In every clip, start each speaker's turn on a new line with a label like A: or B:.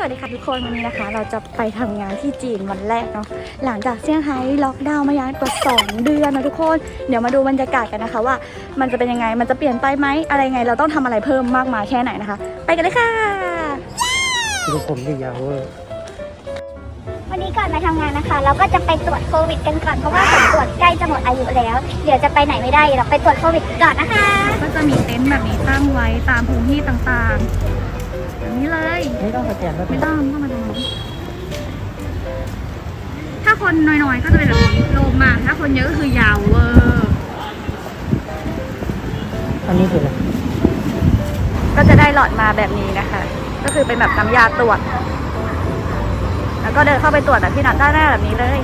A: สวัสดีค่ะทุกคนวันนี้นะคะ เราจะไปทำงานที่จีนวันแรกเนาะหลังจากเซี่ยงไฮ้ล็อกดาวน์มายาวนกว่า2เดือนนะทุกคน เดี๋ยวมาดูบรรยากาศกันนะคะ ว่ามันจะเป็นยังไงมันจะเปลี่ยนไปไหมอะไรไง เราต้องทำอะไรเพิ่มมากมายแค่ไหนนะคะ ไปกันเลยค่ะ
B: คือผมดียาวเวอร์
C: วันนี้ก่อนมาทำงานนะคะ เราก็จะไปตรวจโควิดกันก่อนเพราะว่าผลตรวจใกล้จะหมดอายุแล้ว เดี๋ยวจะไปไหนไม่ได้เราไปตรวจโควิดก่อนนะคะ
A: ก็จะมีเต็นท์แบบนี้ตั้งไว้ตามพื้นที่ต่างๆแบบนี้เลย
B: ไม่ต้องสแกนด้วย
A: ไม่ต้องไม่ต้องมาตรงนี้ถ้าคนน้อยๆก็จะเป็นแบบนี้โลมากถ้าคนเยอะก็คือยาวเวอร์
B: อันนี้คืออะไร
A: ก็จะได้หลอดมาแบบนี้นะคะ ก็คือเป็นแบบน้ำยาตรวจ แล้วก็เดินเข้าไปตรวจแบบที่นัดด้านหน้าแบบนี้เลย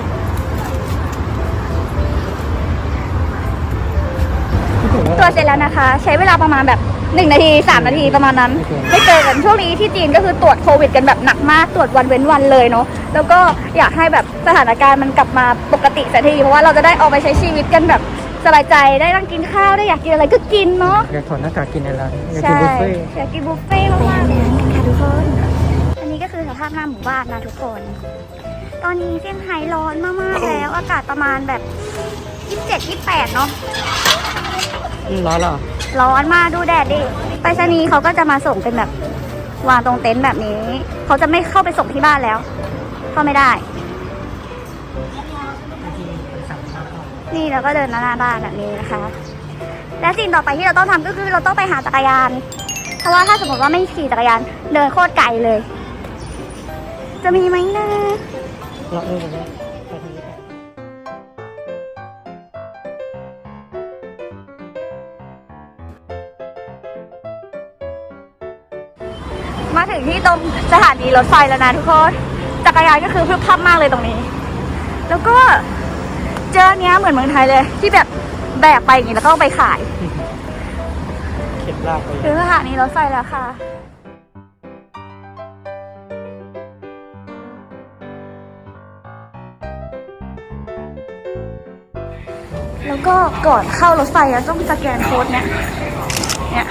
A: ตรวจเสร็จแล้วนะคะ ใช้เวลาประมาณแบบ1นาที3นาทีประมาณนั้นไม่เกินกันช่วงนี้ที่จีนก็คือตรวจโควิดกันแบบหนักมากตรวจวันเว้นวันเลยเนาะแล้วก็อยากให้แบบสถานการณ์มันกลับมาปกติสักทีเพราะว่าเราจะได้ออกไปใช้ชีวิตกันแบบสบายใจได้นั่งกินข้าวได้อยากกินอะไรก็กินเนาะ
B: อยากถอดหน้ากากกินในร้านอยากกิน
A: ใช่
B: บุฟเฟ่ต์
A: อยากกินบุฟเฟ่ต์มากๆเลยค่ะทุกคนอันนี้ก็คือสภาพหน้าหมู่บ้านนะทุกคน ตอนนี้เซี่ยงไฮ้ร้อนมากๆแล้ว อากาศประมาณแบบ27 28เนาะ
B: อืม ร้อนเหรอ
A: ร้อนมากดูแดดดิ ไปรษณีย์เขาก็จะมาส่งเป็นแบบ วางตรงเต็นท์แบบนี้ เขาจะไม่เข้าไปส่งที่บ้านแล้วเข้าไม่ได้ นี่เราก็เดินหน้าบ้านแบบนี้นะคะ และสิ่งต่อไปที่เราต้องทำก็คือเราต้องไปหาจักรยาน เพราะว่าถ้าสมมติว่าไม่ขี่จักรยาน เดินโคตรไกลเลย จะมีไหมนะ
B: เลาะด้ว
A: มาถึงที่ตรงสถานีรถไฟแล้วนะทุกคนจักรยานก็คือพรึบพรับมากเลยตรงนี้ แล้วก็เจออนเนี้ยเหมือนเมืองไทยเลย ที่แบบแบกไปอย่างนี้แล้วก็เอาไปขาย
B: เข็นลากไป
A: ถึงสถานีรถไฟแล้วค่ะแล้วก็ก่อนเข้ารถไฟอะต้องสแกนโค้ดเนี่ย เนี่ย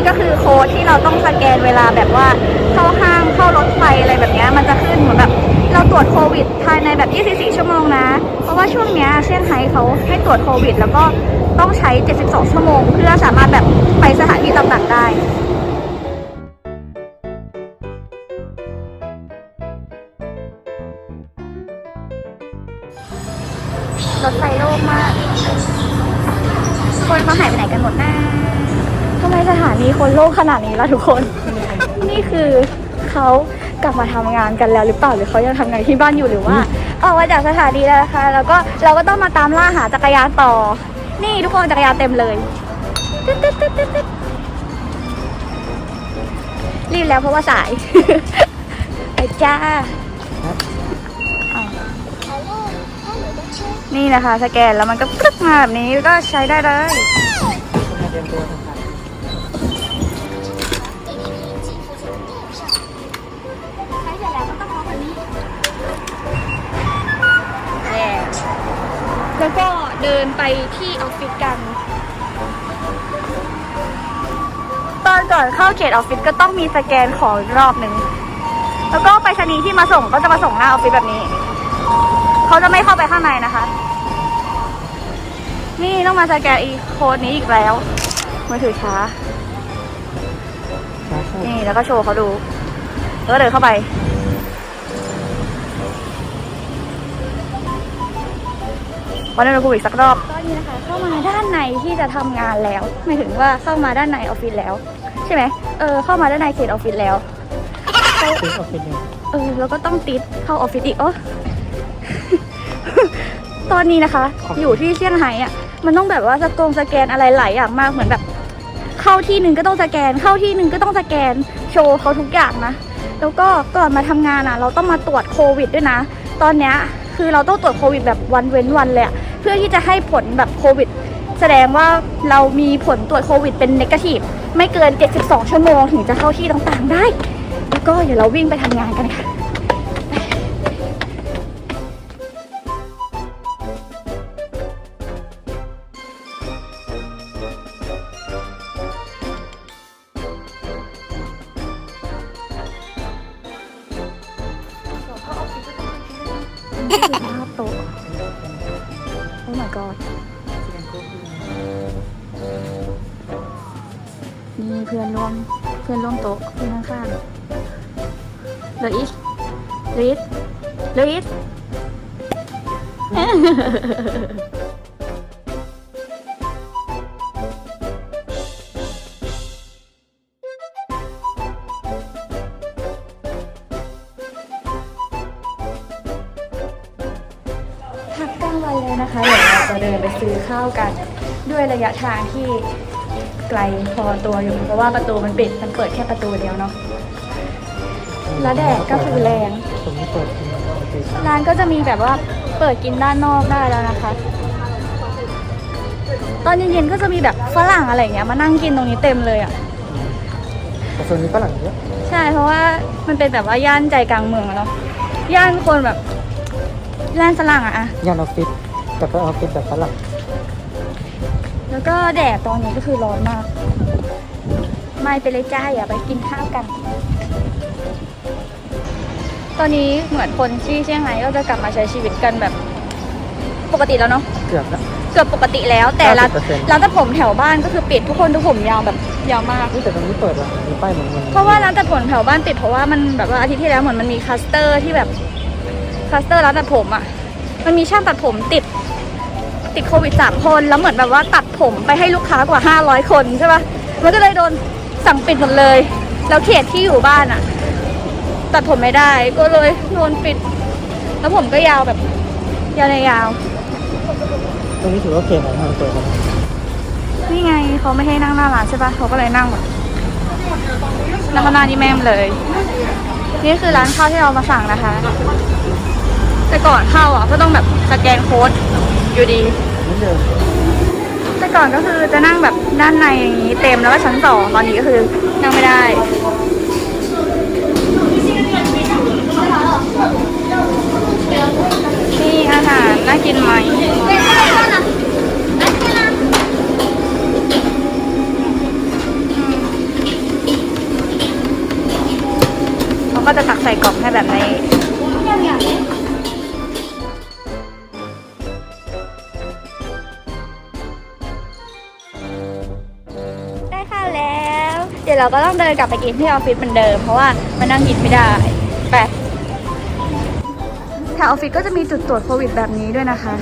A: นี้ก็คือโค้ดที่เราต้องสแกนเวลาแบบว่าเข้าห้างเข้ารถไฟอะไรแบบนี้มันจะขึ้นเหมือนแบบเราตรวจโควิดภายในแบบ 24 ชั่วโมงนะ เพราะว่าช่วงเนี้ยเซี่ยงไฮ้เขาให้ตรวจโควิด แล้วก็ต้องใช้ 72 ชั่วโมง เพื่อสามารถแบบไปสถานที่ต่างๆได้รถไฟโล่งมาก คนเขาหายไปไหนกันหมดนะ ทำไมสถานีคนโล่งขนาดนี้ล่ะทุกคน นี่คือเขากลับมาทำงานกันแล้วหรือเปล่าหรือเขายังทำงานที่บ้านอยู่หรือว่าออกมาจากสถานีแล้วนะคะ แล้วก็เราก็ต้องมาตามล่าหาจักรยานต่อ นี่ทุกคนจักรยานเต็มเลยตึ๊ดตึ๊ดตึ๊ดตึ๊ดตึ๊ดรีบแล้วเพราะว่าสาย ไปจ้าอ้าวนี่นะคะ สแกนแล้วมันก็ปรึ๊บมาแบบนี้ก็ใช้ได้เลย
B: เตรียมตัวทำ
A: เดินไปที่ออฟฟิศกัน ตอนก่อนเข้าเขตออฟฟิศก็ต้องมีสแกนของอีกรอบหนึ่ง แล้วก็ไปรษณีย์ที่มาส่งก็จะมาส่งหน้าออฟฟิศแบบนี้ เขาจะไม่เข้าไปข้างในนะคะ นี่ต้องมาสแกนอีโค้ดนี้อีกแล้วมือถือช้า
B: ช้าเข้า
A: นี่แล้วก็โชว์เขาดู แล้วก็เดินเข้าไป วันนี้เราพูดอีกสักรอบตอนนี้นะคะ เข้ามาด้านในที่จะทำงานแล้วหมายถึงว่าเข้ามาด้านในออฟฟิศแล้ว ใช่ไหมเออเข้ามาด้านในเขตออฟฟิศแล้ว
B: ซื้อออฟฟิศหนึ่ง
A: เออแล้วก็ต้องติดเข้าออฟฟิศอีกโอ้ตอนนี้นะคะ อยู่ที่เซี่ยงไฮ้อะมันต้องแบบว่าสกงสแกนอะไรหลายอย่างมากเหมือนแบบ เข้าที่หนึ่งก็ต้องสแกน เข้าที่หนึ่งก็ต้องสแกนโชว์เขาทุกอย่างนะแล้วก็ก่อนมาทำงานอะ เราต้องมาตรวจโควิดด้วยนะ ตอนเนี้ยคือเราต้องตรวจโควิดแบบวันเว้นวันเลยอะ เพื่อที่จะให้ผลแบบโควิด แสดงว่าเรามีผลตรวจโควิดเป็นนกาทีฟไม่เกิน 72 ชั่วโมงถึงจะเข้าที่ต่างๆได้ แล้วก็เดี๋ยวเราวิ่งไปทำงานกันค่ะ นี่เพื่อนร่วมเพื่อนร่วมโต๊ะเพื่อนข้างๆเลืออีกเลืออีกเลืออีกพักกลางวันเลยนะคะเดี๋ยวเราจะเดินไปซื้อข้าวกัน ด้วยระยะทางที่ ไกลพอตัวอยู่เพราะว่าประตูมันปิดมันเปิดแค่ประตูเดียวเนาะแล้วแดดก็คือแรง
B: ตรงนี้เปิดเป็นปกติ
A: ร้านก็จะมีแบบว่าเปิดกินด้านนอกได้แล้วนะคะ ตอนเย็นๆก็จะมีแบบฝรั่งอะไรอย่างเงี้ยมานั่งกินตรงนี้เต็มเลยอะ
B: แต่โซนนี้ฝรั่งเยอะ
A: ใช่เพราะว่ามันเป็นแบบว่าย่านใจกลางเมืองอะเนาะย่านคนแบบย่านฝรั่งอะอะ
B: ย่านออฟฟิศแต่เป็นออฟฟิศแบบฝรั่ง
A: แล้วก็แดดตอนนี้ก็คือร้อนมาก ไม่ไปเลยจ้าอย่าไปกินข้าวกัน ตอนนี้เหมือนคนที่เชียงรายก็จะกลับมาใช้ชีวิตกันแบบ ปกติแล้วเนาะ
B: เกือบแล้ว
A: เกือบปกติแล้ว แต่ร้าน
B: 90%
A: ร้านตัดผมแถวบ้านก็คือปิดทุกคนทุกผมยาวแบบยาวมาก
B: นี่แต่ตรงนี้เปิดว่ะมีป้ายเหมือนมัน
A: เพราะว่าร้านตัดผมแถวบ้านปิดเพราะว่ามันแบบว่าอาทิตย์ที่แล้วเหมือนมันมีคลัสเตอร์ที่แบบคลัสเตอร์ร้านตัดผมอะ มันมีช่างตัดผมติด ติดโควิดสามคนแล้วเหมือนแบบว่าตัดผมไปให้ลูกค้ากว่า 500 คนใช่ปะมันก็เลยโดนสั่งปิดหมดเลย แล้วเขตที่อยู่บ้านอะตัดผมไม่ได้ก็เลยโดนปิด แล้วผมก็ยาวแบบ ยาวในยาว
B: ตรงนี้ถือว่าเกมของทางเปิดนะ
A: นี่ไงเขาไม่ให้นั่งหน้าร้านใช่ปะเขาก็เลยนั่งแบบนั่งข้างหน้านี่แม่มเลย นี่คือร้านข้าวที่เรามาสั่งนะคะ แต่ก่อนเข้าอะก็ต้องแบบสแกนโค้ด อยู่ดี แต่ก่อนก็คือจะนั่งแบบด้านในอย่างนี้เต็มแล้วก็ชั้นสองตอนนี้ก็คือนั่งไม่ได้นี่อาหารน่ากินไหมเขาก็จะตักใส่กล่องให้แบบนี้ เดี๋ยวเราก็ต้องเดินกลับไปกินที่ออฟฟิศเหมือนเดิม เพราะว่ามันนั่งกินไม่ได้ไปแถวออฟฟิศก็จะมีจุดตรวจโควิดแบบนี้ด้วยนะคะ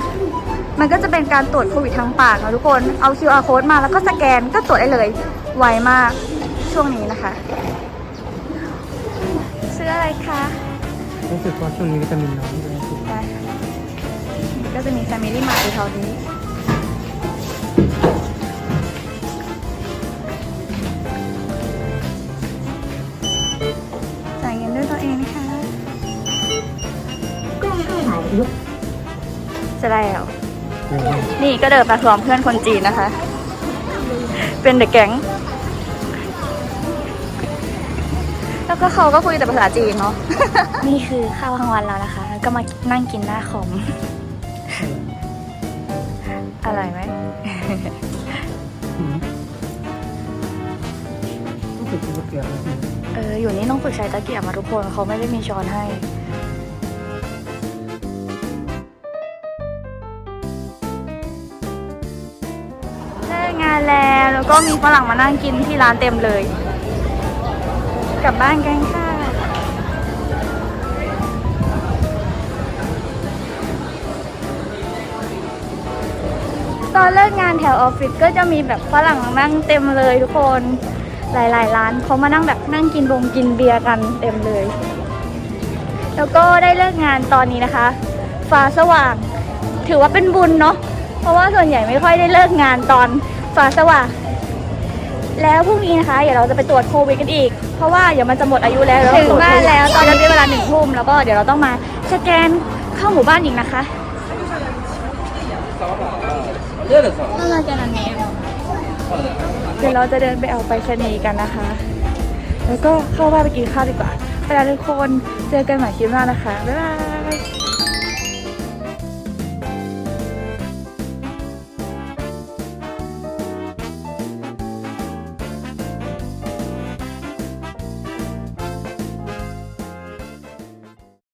A: มันก็จะเป็นการตรวจโควิดทางปากนะทุกคน เอา QR code มาแล้วก็สแกนก็ตรวจได้เลย ไวมากช่วงนี้นะคะ ซื้ออะไรคะ
B: รู้สึกว่าช่วงนี้วิตามินน้อยเลย
A: ไปก็จะมีแฟมิลี่มาร์ทอยู่แถวนี้ จะได้แล้ว นี่ก็เดินมาพร้อมเพื่อนคนจีนนะคะ เป็นเด็กแก๊ง แล้วก็เขาก็คุยแต่ภาษาจีนเนาะ นี่คือข้าวกลางวันแล้วนะคะ ก็มานั่งกินหน้าคอมอร่อยไหม
B: รู้สึกว่าเกือบแล้ว
A: เออ อยู่นี่ต้องฝึกใช้ตะเกียบมาทุกคน เขาไม่ได้มีช้อนให้ แล้วแล้วก็มีฝรั่งมานั่งกินที่ร้านเต็มเลย กลับบ้านกันค่ะตอนเลิกงานแถวออฟฟิศก็จะมีแบบฝรั่งนั่งเต็มเลยทุกคน หลาย ๆ ร้านเขามานั่งแบบนั่งกินบงกินเบียร์กันเต็มเลย แล้วก็ได้เลิกงานตอนนี้นะคะ ฟ้าสว่าง ถือว่าเป็นบุญเนาะ เพราะว่าส่วนใหญ่ไม่ค่อยได้เลิกงานตอน ฟ้าสว่างแล้วพรุ่งนี้นะคะ เดี๋ยวเราจะไปตรวจโควิดกันอีก เพราะว่าเดี๋ยวมันจะหมดอายุแล้วถึงบ้านแล้วตอนนี้เป็นเวลาหนึ่งทุ่มแล้วก็เดี๋ยวเราต้องมาสแกนเข้าหมู่บ้านอีกนะคะน่าจะกันอันนี้เดี๋ยวเราจะเดินไปเอาไปชนีย์กันนะคะ แล้วก็เข้าบ้านไปกินข้าวดีกว่าไปแล้วทุกคนเจอกันใหม่คลิปหน้านะคะบ๊ายบาย